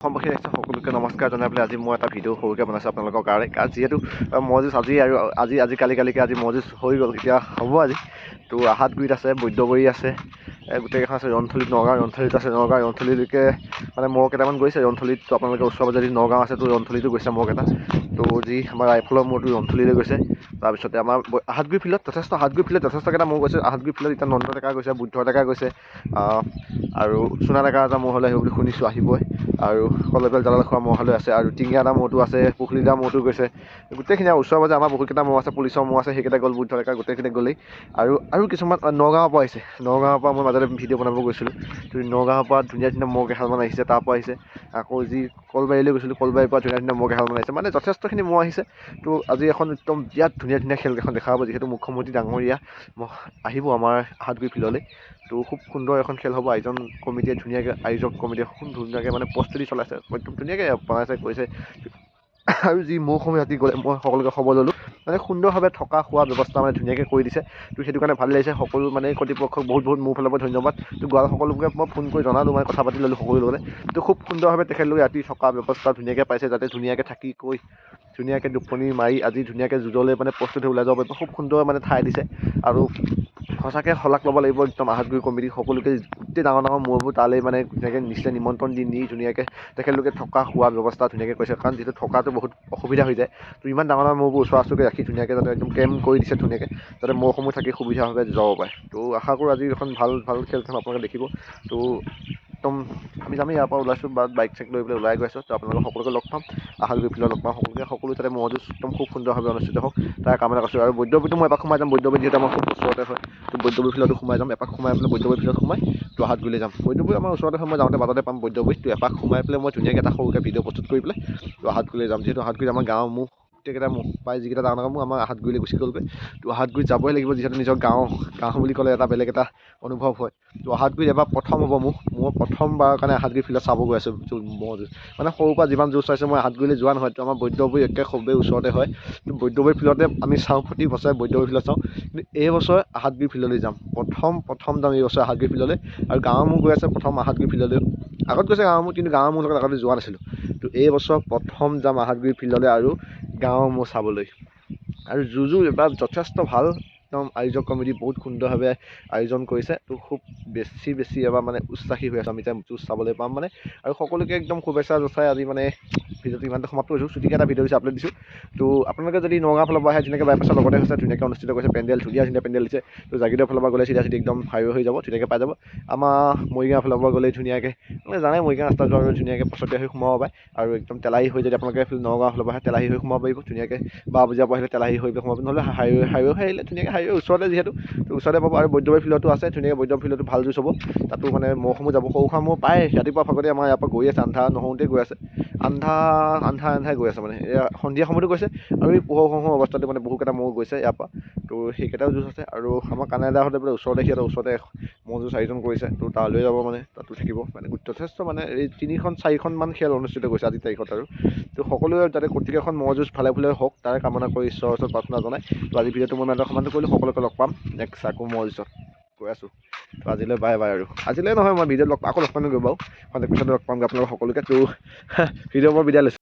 অসমবাসী ৰাইজক সকলোকে নমস্কাৰ জনাই পেলাই আজি মই এটা ভিডিঅ' সৰুকৈ বনাইছোঁ আপোনালোকৰ কাৰণে। কাৰণ যিহেতু মজুজ আজি আৰু আজি আজি কালি কালিকৈ আজি মজুজ হৈ গ'ল এতিয়া হ'ব আজি। তো আহাতগুৰিত আছে বৈদ্যবৰী আছে গোটেইকেইখন আছে ৰন্থলীত নগাঁও ৰন্থলীত আছে নগাঁও ৰন্থলীলৈকে মানে মহ কেইটামান গৈছে ৰন্থলীত আপোনালোকে ওচৰে যদি নগাঁও আছে তো ৰন্থলীতো গৈছে মহ কেইটা। তো যি আমাৰ ৰাইফলৰ মূৰটো ৰন্থলীলৈ গৈছে তাৰপিছতে আমাৰ আহাতগুৰি ফিল্ডত যথেষ্ট আহাতগুৰি ফিল্ডত যথেষ্টকেইটা মহ গৈছে আহাতগুৰি ফিল্ডত এতিয়া নন্দ ডেকা গৈছে বুদ্ধ ডেকা গৈছে আৰু সোণা ডেকা এটা মহলৈ আহিব বুলি শুনিছোঁ আহিবই। আৰু কলেবেল জালাল খোৱা মহলৈ আছে আৰু টিঙিয়া দা মহটো আছে পুখুৰী দা মহটো গৈছে। গোটেইখিনি আৰু ওচৰে পাজৰে আমাৰ বহুতকেইটা মহ আছে পুলিচৰ মহ আছে সেইকেইটা গ'ল বুদ্ধ ডেকা গোটেইখিনি গ'লেই। আৰু আৰু কিছুমান নগাঁৱৰ পৰা আহিছে। নগাঁৱৰ পৰা মই মাজতে ভিডিঅ' বনাব গৈছিলোঁ। নগাঁৱৰ পৰা ধুনীয়া ধুনীয়া মহ কেইডালমান আহিছে তাৰ পৰা আহিছে। আকৌ যি কলবাৰীলৈ গৈছিলোঁ কলবাৰীৰ পৰা ধুনীয়া ধুনীয়া মহ কেইডালমান আহিছে। মানে যথেষ্টখিনি মহ আহিছে। তো আজি এখন একদম বিৰাট ধুনীয়া ধুনীয়া খেলকেইখন দেখা পাব যিহেতু মুখ্যমন্ত্ৰী ডাঙৰীয়া মহ আহিব আমাৰ হাতগুৰি ফিল্ডলৈ তো খুব সুন্দৰ এখন খেল হ'ব। আয়োজন কমিটিয়ে ধুনীয়াকৈ আয়োজক কমিটিয়ে খুব ধুনীয়াকৈ মানে প্ৰস্তুতি চলাইছে। একদম ধুনীয়াকৈ বনাইছে কৰিছে। আৰু যি মৌসুমী ৰাতি গ'লে মই সকলোকে খবৰ ল'লোঁ। মানে সুন্দৰভাৱে থকা খোৱা ব্যৱস্থা মানে ধুনীয়াকৈ কৰি দিছে। তো সেইটো কাৰণে ভাল লাগিছে। সকলো মানে কৰ্তৃপক্ষক বহুত বহুত মোৰ ফালৰ পৰা ধন্যবাদ। তো গোৱাল সকলোকে মই ফোন কৰি জনালোঁ মানে কথা পাতি ল'লোঁ সকলোৰে লগতে। তো খুব সুন্দৰভাৱে তেখেতলোকে ৰাতি থকা ব্যৱস্থা ধুনীয়াকৈ পাইছে যাতে ধুনীয়াকৈ থাকি কৈ ধুনীয়াকৈ টোপনি মাৰি আজি ধুনীয়াকৈ যুঁজলৈ মানে প্ৰস্তুত হৈ ওলাই যাব পাৰিব খুব সুন্দৰ মানে ঠাই দিছে। আৰু সঁচাকৈ শলাগ ল'ব লাগিব একদম আহাতগুৰি কমিটি সকলোকে গোটেই ডাঙৰ ডাঙৰ মূৰবোৰ তালৈ মানে ধুনীয়াকৈ নিশ্চয় নিমন্ত্ৰণ দি নি ধুনীয়াকৈ তেখেতলোকে থকা খোৱা ব্যৱস্থা ধুনীয়াকৈ কৰিছে। কাৰণ যিহেতু থকাটো বহুত অসুবিধা হৈ যায় তো ইমান ডাঙৰ ডাঙৰ মৌবোৰ ওচৰা ওচৰকৈ ৰাখি ধুনীয়াকৈ যাতে একদম কেম্প কৰি দিছে ধুনীয়াকৈ যাতে মৌসমূহ থাকি সুবিধাভাৱে যাব পাৰে। তো আশা কৰোঁ আজি এখন ভাল ভাল খেলখন আপোনালোকে দেখিব। তো একদম আমি যামেই ইয়াৰ পৰা ওলাইছোঁ বা বাইক চাইক লৈ পেলাই ওলাই গৈ আছোঁ। তো আপোনালোকক সকলোকে লগ পাম। আহালগুৰি ফিল্ডত লগ পাম। সকলোকে সকলো যাতে মহযুঁজ একদম খুব সুন্দৰভাৱে অনুষ্ঠিত হওক। তাৰ কামনা কৰিছোঁ। আৰু বৈদ্যবীতো মই এপাক সোমাই যাম। বৈদ্যবী যিহেতু আমাৰ খুব ওচৰতে হয়। তো বৈদ্যবী ফিল্ডতো সোমাই যাম। এপাক সোমাই পেলাই বৈদ্যবী ফিল্ডত সোমাই তো হাতগুৰিলৈ যাম। বৈদ্যবী আমাৰ ওচৰতে হয়। মই যাওঁতে বাটতে পাম বৈদ্যবীত তো এপাক সোমাই পেলাই মই ধুনীয়াকৈ এটা সৰুকৈ ভিডিঅ' প্ৰস্তুত কৰি পেলাই তো হাতগুৰিলৈ যাম। যিহেতু হাতগুৰিত আমাৰ গাঁৱৰ মোক গোটেইকেইটা মোক পাই যিকেইটা ডাঙৰ ডাঙৰ মোক আমাৰ হাতগুৰিলৈ গুচি গ'লগৈ। তো হাতগুৰিত যাবই লাগিব যিহেতু নিজৰ গাঁও গাঁও বুলি ক'লে এটা বেলেগ এটা অনুভৱ হয়। তো হাতগুৰিত এবাৰ প্ৰথম হ'ব মোক মই প্ৰথমবাৰৰ কাৰণে হাতগুৰি ফিল্ডত চাব গৈ আছোঁ। ম'হ যুঁজ মানে সৰুৰ পৰা যিমান যুঁজ চাইছোঁ মই হাতগুৰিলৈ যোৱা নহয়। তো আমাৰ বৈদ্যবৰী একে খুবেই ওচৰতে হয়। তো বৈদ্যবৰী ফিল্ডতে আমি চাওঁ প্ৰতি বছৰে বৈদ্যবৰী ফিল্ডত চাওঁ। কিন্তু এই বছৰ আহাতগুৰি ফিল্ডলৈ যাম। প্ৰথম প্ৰথম যাম এই বছৰ আহাতগুৰি ফিল্ডলৈ। আৰু গাঁৱৰ মোৰ গৈ আছে প্ৰথম আহাতগুৰি ফিল্ডলৈ। আগত গৈছে গাঁৱৰ মোৰ কিন্তু গাঁৱৰ মোৰ লগত আগতে যোৱা নাছিলোঁ। তো এই বছৰ প্ৰথম যাম আহাতগুৰি ফিল্ডলৈ আৰু মোৰ চাবলৈ। আৰু যুঁজো এবাৰ যথেষ্ট ভাল। একদম আয়োজক কমিটি বহুত সুন্দৰভাৱে আয়োজন কৰিছে। তো খুব বেছি বেছি এবাৰ মানে উৎসাহী হৈ আছোঁ আমি যে যুঁজ চাবলৈ পাম মানে। আৰু সকলোকে একদম শুভেচ্ছা জনাই আজি মানে ভিডিঅ'টো ইমানতে সমাপ্ত কৰিছোঁ চুটিকৈ এটা ভিডিঅ' দিছোঁ আপলোড দিছোঁ। তো আপোনালোকে যদি নগাঁও ফালৰ পৰা আহে ধুনীয়াকৈ বাইপাছৰ লগতে হৈছে ধুনীয়াকৈ অনুষ্ঠিত কৰিছে পেণ্ডেল ধুনীয়া ধুনীয়া পেণ্ডেল দিছে। তো জাগিৰৰ ফালৰ পৰা গ'লে চিধা চিধি একদম হাইৱে হৈ যাব ধুনীয়াকৈ পাই যাব। আমাৰ মৰিগাঁও ফালৰ পৰা গ'লে ধুনীয়াকৈ মানে জানে মৰিগাঁও ৰাস্তাটো আৰু ধুনীয়াকৈ পছতীয়া হৈ সোমাব পাৰে। আৰু একদম তেলাহী হৈ যদি আপোনালোকে নগাঁও ফালৰ পৰা আহে তেলাহী হৈ সোমাব পাৰিব। ধুনীয়াকৈ বা পৰা আহিলে তেলাহী হৈ সোমাব নহ'লে হাইৱে হাইৱে হৈ আহিলে ধুনীয়াকৈ হাইৱে ওচৰতে যিহেতু ওচৰতে পাব আৰু বৈদ্যবাৰী ফিল্ডতো আছে ধুনীয়াকৈ বৈদ্যবাৰী ফিল্ডতো ভাল যুঁজ হ'ব। তাতো মানে মহসমূহ যাব। সৰু সুৰা মহ পায় ৰাতিপুৱা ভাগতে আমাৰ ইয়াৰ পৰা গৈ আছে আন্ধা নহওঁতেই গৈ আছে। আন্ধা আন্ধা আন্ধাই গৈ আছে মানে। সন্ধিয়া সময়তো গৈছে আৰু এই পোহৰ অৱস্থাতে মানে বহুকেইটা মহ গৈছে ইয়াৰ পৰা। তো সেইকেইটাও যুঁজ আছে আৰু আমাৰ কানাডাহঁতে বোলে ওচৰতে সিহঁতৰ ওচৰতে মহ যুঁজ আয়োজন কৰিছে। তো তালৈ যাব মানে তাতো থাকিব। মানে যথেষ্ট মানে এই তিনিখন চাৰিখনমান খেল অনুষ্ঠিত কৰিছে আজিৰ তাৰিখত আৰু। তো সকলোৱে যাতে গোটেইকেইখন মহ যুঁজ ভালে ভালে হওক তাৰে কামনা কৰি ঈশ্বৰৰ ওচৰত প্ৰাৰ্থনা জনাই। তো আজি ভিডিঅ'টো মই ইমানতে সমাপ্ত কৰিলোঁ। সকলোকে লগ পাম নেক্সট আকৌ মহ যুঁজত। গৈ আছোঁ। তো আজিলৈ বাই বাই আৰু। আজিলৈ নহয় মই ভিডিঅ'ত লগ আকৌ লগ পামগৈ বাৰু। পিছত লগ পামগৈ আপোনালোক সকলোকে। তো ভিডিঅ'ৰ পৰা বিদায় লৈছোঁ।